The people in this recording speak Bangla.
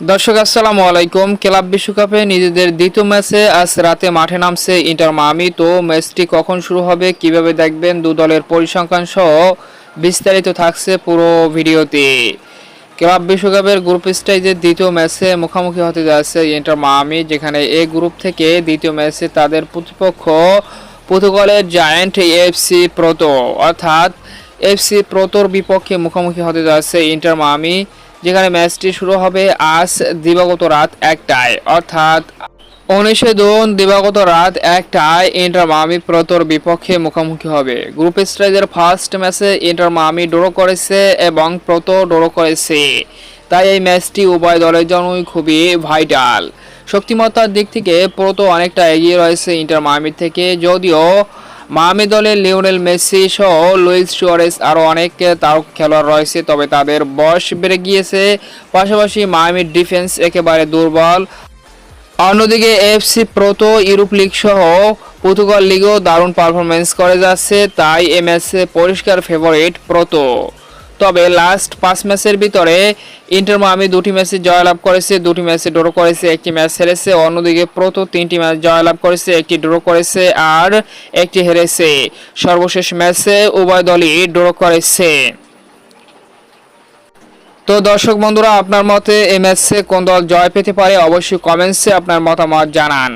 দর্শক, আসসালামু আলাইকুম। ক্লাব বিশ্বকাপে নিজেদের দ্বিতীয় ম্যাচে আজ রাতে মাঠে নামছে ইন্টার মামি তো ম্যাচটি কখন শুরু হবে, কীভাবে দেখবেন, দু দলের পরিসংখ্যান সহ বিস্তারিত থাকছে পুরো ভিডিওতে ক্লাব বিশ্বকাপের গ্রুপ স্টেজের দ্বিতীয় ম্যাচে মুখোমুখি হতে যাচ্ছে ইন্টার মামি যেখানে এ গ্রুপ থেকে দ্বিতীয় ম্যাচে তাদের প্রতিপক্ষ পর্তুগালের জায়ান্ট এফসি প্রোতো। অর্থাৎ এফসি প্রোতোর বিপক্ষে মুখোমুখি হতে যাচ্ছে ইন্টার মামি যেখানে ম্যাচটি শুরু হবে আজ দিবাগত রাত একটায়। অর্থাৎ উনিশে জুন দিবাগত রাত একটায় ইন্টার মামি প্রতর বিপক্ষে মুখোমুখি হবে। গ্রুপ স্টেজের ফার্স্ট ম্যাচে ইন্টার মামি ড্র করেছে এবং প্রত ড্র করেছে। তাই এই ম্যাচটি উভয় দলের জন্যই খুবই ভাইটাল। শক্তিমত্তার দিক থেকে প্রত অনেকটা এগিয়ে রয়েছে ইন্টার মামির থেকে, যদিও মামি দলের লিওনেল মেসি সহ লুইস সুয়ারেস আরও অনেক তারক খেলোয়াড় রয়েছে, তবে তাদের বয়স বেড়ে গিয়েছে। পাশাপাশি মামির ডিফেন্স একেবারে দুর্বল। অন্যদিকে এফসি প্রোতো ইউরোপ লিগ সহ পর্তুগাল লিগেও দারুণ পারফরমেন্স করে যাচ্ছে, তাই এম এস পরিষ্কার ফেভারিট প্রোতো। তবে লাস্ট পাঁচ ম্যাচের ভিতরে ইন্টার মামি দুটি ম্যাচে জয়লাভ করেছে, দুটি ম্যাচে ড্র করেছে, একটি ম্যাচ হেরেছে। অন্যদিকে প্রোতো তিনটি ম্যাচ জয়লাভ করেছে, একটি ড্র করেছে আর একটি হেরেছে। সর্বশেষ ম্যাচে উভয় দলই ড্র করেছে। তো দর্শক বন্ধুরা, আপনার মতে এই ম্যাচে কোন দল জয় পেতে পারে? অবশ্যই কমেন্টসে আপনার মতামত জানান।